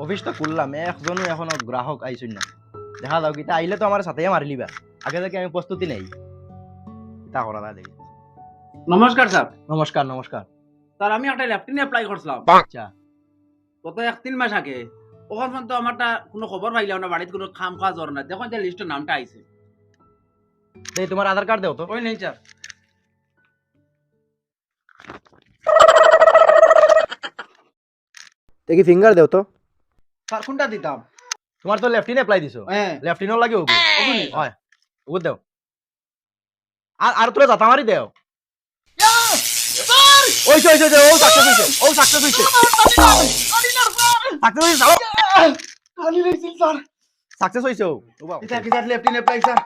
Office তো খুললাম একজনও এখনও গ্রাহক আইসুন না। দেখা যাও কিতা আইলে তো আমার সাথে মারি লিবা আগে থেকে আমি প্রস্তুতি নেই। তা করা না দেখি। নমস্কার স্যার নমস্কার নমস্কার স্যার আমি একটা ল্যাপটিন অ্যাপ্লাই করছিলাম আচ্ছা। গত এক তিন মাস আগে। ওখান পর্যন্ত আমারটা কোনো খবর পাইলাম না বাড়িতে কোনো খাম খাওয়া জ্বর না দেখুন যে লিস্টের নামটা আইছে এই তোমার আধার কার্ড দেও তো। ওই নেই স্যার দেখি ফিঙ্গার দেও তো। স্যার কোনটা দিতাম? তোমার তো লেফটিন এপ্লাই দিছো। হ্যাঁ। লেফটিনও লাগে ওগু ওগুনি। হয়। ওগু দেও। আর আর তোরা জাতা মারি দেও। ওইছে ওইছে ওইছে ও সাকসেস হইছে ও সাকসেস হইছে সাকসেস হইছে চালো খালি স্যার সাকসেস হইছে ও বাবা। এটা কি স্যার অ্যাপ্লাই স্যার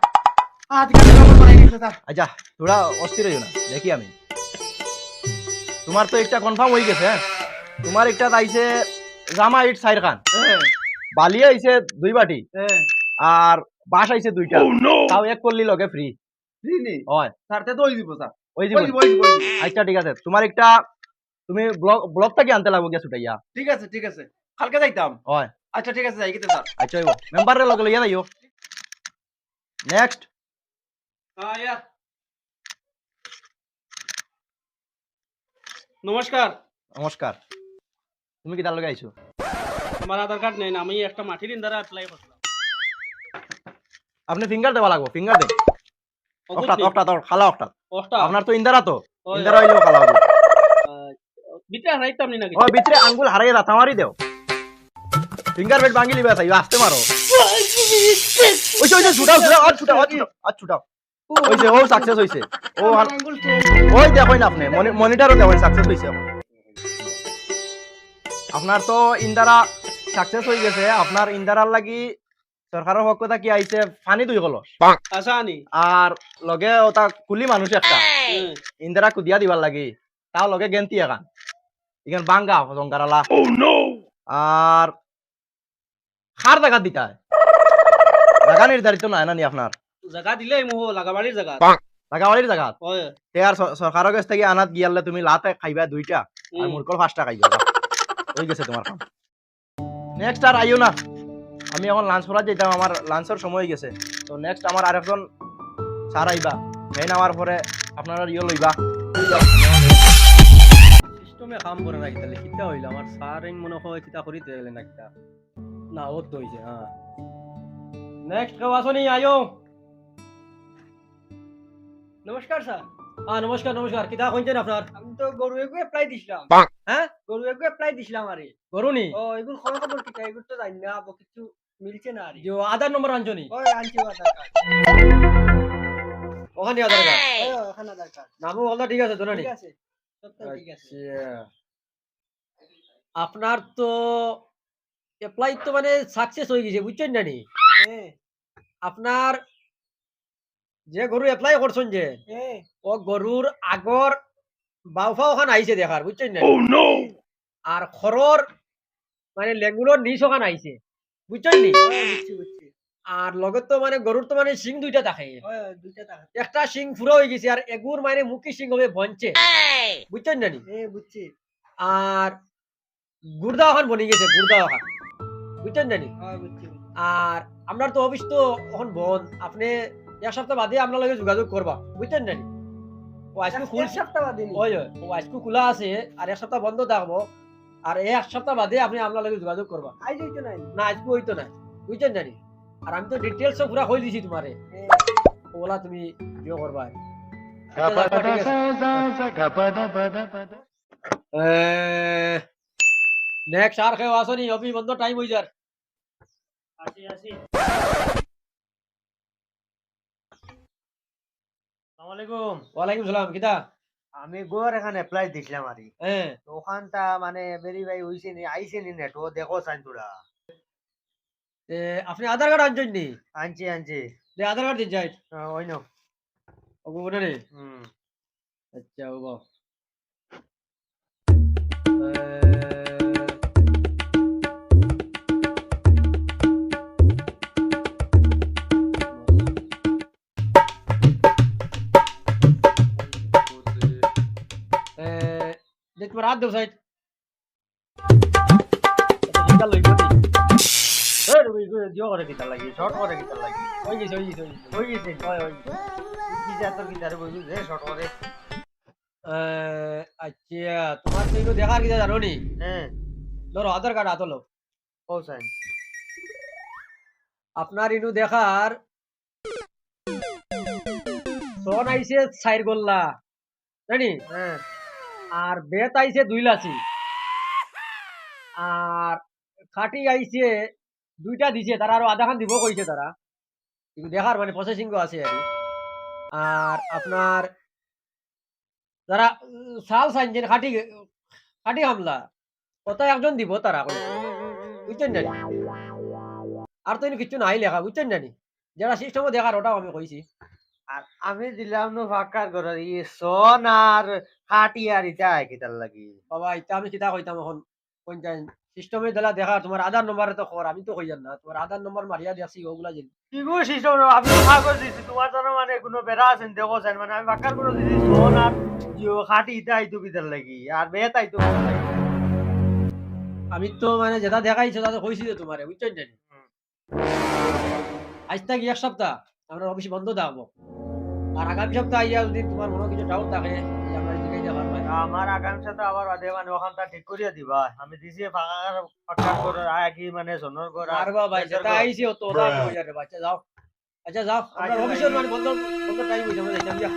আচ্ছা তোরা অস্থির হইও না দেখি আমি। তোমার তো একটা কনফার্ম হয়ে গেছে হ্যাঁ তোমার একটা আইছে জামা ইট সাইর খান। হ্যাঁ বালিয়া আইছে দুই বাটি। হ্যাঁ আর বাস আইছে দুইটা। তাও এক করলি লগে ফ্রি ফ্রি হয়। স্যার তে তো দিব। স্যার ওই দিব। আচ্ছা ঠিক আছে। তোমার একটা তুমি ব্লগ ব্লগটা কি আনতে লাগবো গিয়া ছুটাইয়া ঠিক আছে ঠিক আছে। কালকে যাইতাম হয়। আচ্ছা ঠিক আছে যাই গেতে স্যার আচ্ছা হইব লগে লইয়া যাইও। নেক্সট হ্যাঁ নমস্কার নমস্কার তুমি কি তার লগে আইছো? আমার আধার কার্ড নেই না আমি একটা মাটির ইন্দারা অ্যাপ্লাই করছিলাম। আপনি ফিঙ্গার দেওয়া লাগবো ফিঙ্গার দেন। অকটাত অকটাত অক- খালা অকটাত। আপনার তো ইন্দারা তো ইন্দারা হইলেও খালা হবে। বিটা হারাইতাম নি নাকি? ওই ভিতরে আঙ্গুল হারাইয়া দাঁতা মারি দেও। ফিঙ্গার বেড ভাঙি লিবা তাই আসতে মারো। ওই ওই ছুটাও ছুটাও আর ছুটাও আর ছুটাও আর ছুটাও। ওইছে ও সাকসেস হইছে। ও হার- ওই দেখেন আপনি মনিটরও দেখেন সাকসেস হইছে। আপনার তো ইন্দারা সাকসেস হয়ে গেছে। আপনার ইন্দারার লাগি সরকারের পক্ষ থেকে আইছে? পানি দুই কলস আচ্ছা আনি আর লগে ওটা কুলি মানুষ একটা। ইন্দারা কুদিয়া দিবার লাগি। তাও লগে গেন্তি এখান এখান বাঙ্গা জঙ্কারালা আর খার জায়গা দিতা জায়গা নির্ধারিত নাই না নি আপনার জাগা দিলে মোহ লাগাবাড়ির জাগা। জাগাবাড়ির জায়গা তে আর সরকারের কাছ থেকে আনাত গিয়ালে তুমি লাতে খাইবা দুইটা। আর। মুরকল পাঁচটা খাইবা। হয়ে গেছে তোমার কাম নেক্সট আর আইও না। আমি এখন লাঞ্চ করা যেতাম আমার লাঞ্চের সময় হয়ে গেছে। তো নেক্সট আমার আরেকজন স্যার আইবা। মেন আমার পরে আপনারা ইয়ে লইবা। সিস্টেমে কাম করে না কিতা কিতা হইল? আমার স্যার মনে হয় কিতা করিতে গেলে না কিতা? না ওর তো হইছে হ্যাঁ। নেক্সট কেউ আসনি? আয়ো নমস্কার স্যার হ্যাঁ নমস্কার নমস্কার। কিতা কইছেন আপনার? আমি তো গরু দিছিলাম। হ্যাঁ? গরু দিছিলাম আরে। গরুনি? ও এগুলো খবর খবর তো? জানি না আবো কিছু মিলছে না আরে। যে আধার নম্বর আনছনি? ওই আনছি আধার কার্ড। ওখানে আধার কার্ড? ওখানে আধার কার্ড। নামও ঠিক আছে তো না। ঠিক আছে সব ঠিক আছে। আচ্ছা। আপনার তো অ্যাপ্লাই তো মানে সাকসেস হয়ে গেছে বুঝছেন জানি হ্যাঁ। আপনার যে গরু অ্যাপ্লাই করছেন যে হ্যাঁ ও গরুর আগর বাউফা ওখানে আইছে দেখার বুঝছেন না? আর খরর মানে লেগুলোর নিচ ওখানে আইছে বুঝছেন নি? বুঝছি আর লগত তো মানে গরুর তো মানে সিং দুইটা থাকে। একটা সিং ফুরো হয়ে গেছে আর এগুর মানে মুখি সিং হবে বঞ্চে বুঝছেন জানি হ্যাঁ বুঝছি। আর গুর্দা ওখান বনি গেছে গুর্দা ওখান বুঝছেন বুঝছি বুঝছি। আর আপনার তো অফিস তো এখন বন আপনি এক সপ্তাহ বাদে আপনার লগে যোগাযোগ করবা বুঝছেন জানি ও আজকে এক সপ্তাহ বাদে ওই ওই, ও আজকে খোলা আছে আর এক সপ্তাহ বন্ধ থাকব আর এক সপ্তাহ বাদে আপনি আপনার লগে যোগাযোগ করবা। আই যাইতো নাই। না আজকে হইতো না বুঝছেন জানি আর আমি তো ডিটেলস পুরা দিছি তোমারে? ওলা তুমি করবা। আচ্ছা। নেক্সট আর কেউ আসনি অফিস বন্ধ টাইম যার। আসি আসি। আসসালামাইকুম ওয়ালাইকুম সালাম কিতা? আমি গোয়ার এখানে অ্যাপ্লাই দিছিলাম আর। হ্যাঁ ওখানটা মানে ভেরিফাই হইছে নি আইছে নি নেট ও দেখো সাইন তোরা এ, আপনি আধার কার্ড আনছেন নি? আনছি আনছি। দে আধার কার্ড দিন যাই। ওই নো ওগো রে? হুম। আচ্ছা ওগো দেখ তোমার হাত দেব সাইড করে লাগি শর্ট করে কিতা লাগি গেছে গেছে গেছে। হই গেছে গেছে। কি জাতর যে শর্ট করে আচ্ছা তোমার তো দেখার জানো নি হ্যাঁ ধরো আধার কার্ড আপনার ইনু দেখার সন আইছে চাইর গোল্লা জানি হ্যাঁ আর বেত আইছে দুই লাচি। আর খাটি আইছে, দুইটা দিছে, তারা আরও আধা খান দিব কইছে তারা। কিন্তু দেখার মানে প্রসেসিং আছে আর আর আপনার, যারা শাল সাইনছেন খাটি খাটি হামলা, কত একজন দিব তারা কইছে। বুঝছেন জানি আর তো কিছু নাই লেখা, বুঝছেন জানি যারা সিস্টেমও দেখার, ওটাও আমি কইছি। আর আমি দিলাম নো ফাঁকার করে ইয়ে সন আর হাটি আর ইটা কিতার লাগি? বাবা এটা আমি কিতা কইতাম এখন? কোন যাই সিস্টেমে দিলা দেখা তোমার আধার নম্বরে তো খবর আমি তো কইয়ান না তোমার আধার নম্বর মারিয়া দেখছি ওগুলা যে কি গো সিস্টেম আমি তো কাগজ দিছি তোমার জন্য মানে কোনো বেড়া আছেন দেখো চাই মানে আমি ফাঁকার করে দিছি সন আর জিও হাটি ইটা আইতো কিতার লাগি? আর বেত আইতো লাগি আমি তো মানে যেটা দেখাইছো তাতে কইছি তো তোমারে বুঝছেন জানি। আজ থেকে এক সপ্তাহ। আমরা অফিস বন্ধ থাকব। আর আগামী সপ্তাহে আইয়া যদি তোমার মনে কিছু ডাউট থাকে আমরা দিকে যাবার ভাই আমার আগামী সাথে আবার অধে মানে ওখানটা ঠিক করিয়া দিবা। আমি দিছি ফাঁকা ফাঁকা করে আগে মানে সোনর করে আর ভাই যেটা আইছি ও তো ওটা হয়ে যাবে বাচ্চা যাও। আচ্ছা যাও। আমরা আচ্ছা, অফিসের মানে বন্ধ বন্ধ টাইম হইছে আমরা যাই যা